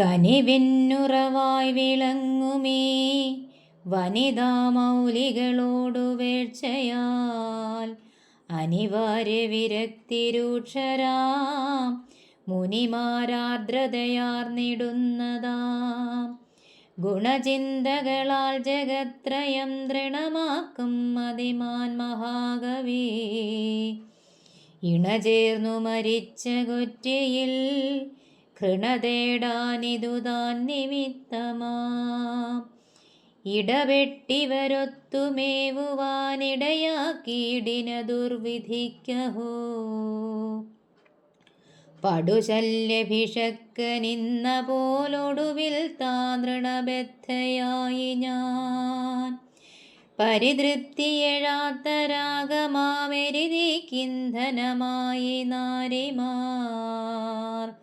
കനിവിന്നുറവായി വിളങ്ങുമേ. വനിതാ മൗലികളോടു വേഴ്ചയാൽ അനിവാര്യ വിരക്തി രൂക്ഷരാം മുനിമാരാർദ്രതയാർന്നിടുന്നതാം ഗുണചിന്തകളാൽ ജഗത്രയം ദൃഢമാക്കും മതിമാൻ മഹാകവി. ഇണചേർന്നു മരിച്ച കൊറ്റിയിൽ കൃണതേടാനിതുതാൻ നിമിത്തമാ ഇടവെട്ടിവരൊത്തുമേവുവാനിടയാക്കിയിടിന ദുർവിധിക്കഹോ പടുശല്യഭിഷക്കനിന്ന പോലൊടുവിൽ താതൃണബദ്ധയായി ഞാൻ. പരിതൃപ്തിയെഴാത്ത രാഗമാമെരിതിക്കിന്ധനമായി നാരിമാർ.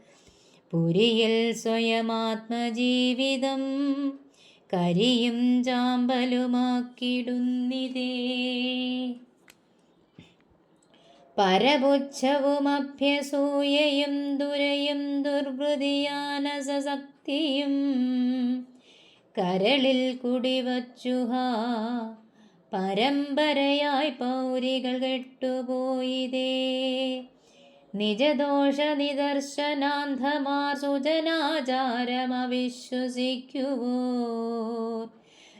പുരിയിൽ സ്വയമാത്മജീവിതം കരിയും ചാമ്പലുമാക്കിടുന്നിതേ. പരപുച്ഛവുമഭ്യസൂയയും ദുരയും ദുർവൃതിയാനസക്തിയും കരളിൽ കുടിവച്ചുഹ പരമ്പരയായി പൗരികൾ കെട്ടുപോയിതേ. നിജദോഷ നിദർശനാന്ധമാർ സുജനാചാരമവിശ്വസിക്കുവോ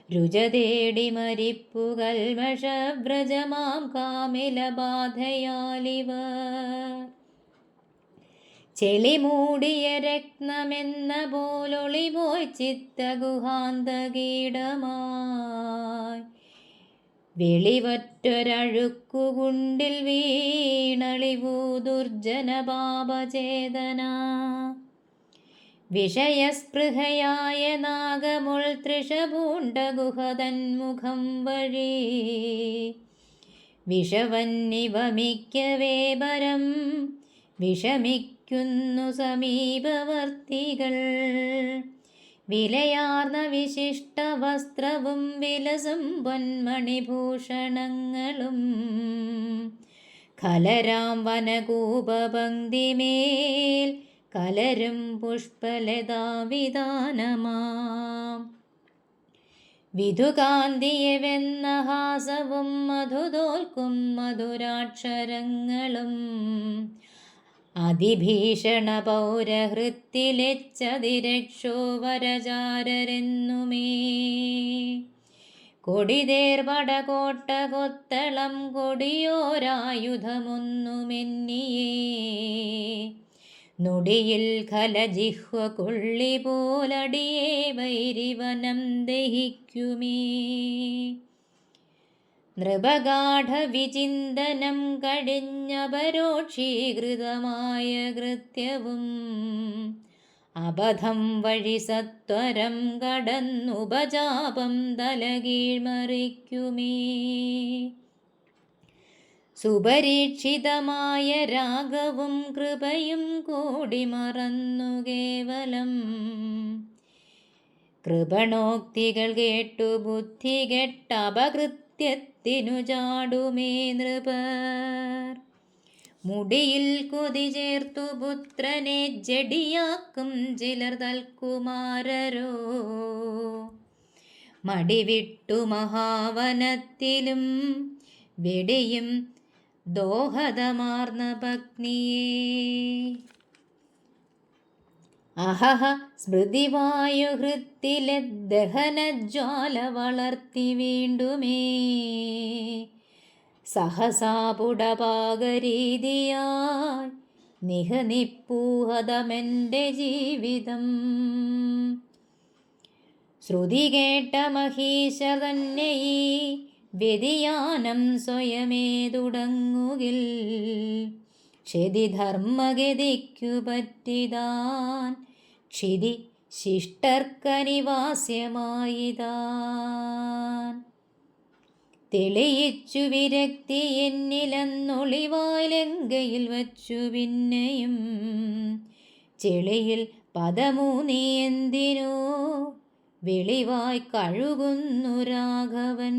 രുചതേടി മരിപ്പു കൽമഷവ്രജമാം കാമിലബാധയാലിവ ചെളിമൂടിയ രത്നമെന്ന പോലൊളിപോയി ചിത്തഗുഹാന്തകീടമായി വെളിവറ്റൊരഴുക്കുകുണ്ടിൽ വീണളിവൂ ദുർജനപാപചേതന വിഷയസ്പൃഹയായ നാഗമുൾ തൃഷപൂണ്ട ഗുഹതന്മുഖം വഴി. വിഷവന്നിവമിക്കവേ പരം വിഷമിക്കുന്നു സമീപവർത്തികൾ. വിലയാർന്ന വിശിഷ്ട വസ്ത്രവും വിലസും പൊന്മണിഭൂഷണങ്ങളും. കലരാം വനകൂപപങ്ക്തിമേൽ കലരും പുഷ്പലതാവിധാനമാം. വിധുകാന്തിയവെന്ന ഹാസവും മധുതോൽക്കും മധുരാക്ഷരങ്ങളും. അതിഭീഷണ പൗരഹൃത്തിലെച്ചതിരക്ഷോ വരചാരരെന്നുമേ കൊടിതേർപട കോട്ട കൊത്തളം കൊടിയോരായുധമൊന്നുമെന്നിയേ. നൊടിയിൽ ഖലജിഹ്വ കൊള്ളി പോലടിയേ വൈരിവനം ദഹിക്കുമേ. നൃപഗാഠവിചിന്തനം കടിഞ്ഞപരോക്ഷീകൃതമായ കൃത്യവും അബദ്ധം വഴി സത്വരം കടന്നുപജാപം തലകീഴ്മറിക്കുമേ. സുപരീക്ഷിതമായ രാഗവും കൃപയും കൂടി മറന്നു കേവലം. കൃപണോക്തികൾ കേട്ടു ബുദ്ധി കെട്ടപകൃത്യത്തിനു ചാടുമേ നൃപർ. മുടിയിൽ കൊതി ചേർത്തു പുത്രനെ ജടിയാക്കും ചിലർ തൽക്കുമാരരോ. മടിവിട്ടു മഹാവനത്തിലും വെടിയും ദോഹതമാർന്ന പത്നിയേ അഹഹ സ്മൃതിവായുഹൃത്തിലെ ദഹനജ്വാല വളർത്തി വീണ്ടുമേ സഹസാപുടപാകരീതിയായി നിഹനിപ്പൂഹതമെന്റെ ജീവിതം. ശ്രുതി കേട്ട മഹീശ തന്നെ ഈ വ്യതിയാനം സ്വയമേ തുടങ്ങുകിൽ. ക്ഷതിധർമ്മഗതിക്കു പറ്റിതാൻ ക്ഷിതി ശിഷ്ടർക്കനിവാസ്യമായിതാൻ. തെളിയിച്ചു വിരക്തി എന്നിലെന്നൊളിവാലങ്കയിൽ വച്ചു പിന്നെയും ചെളിയിൽ പദമൂന്നി എന്തിനോ വെളിവായി കഴുകുന്നു രാഘവൻ.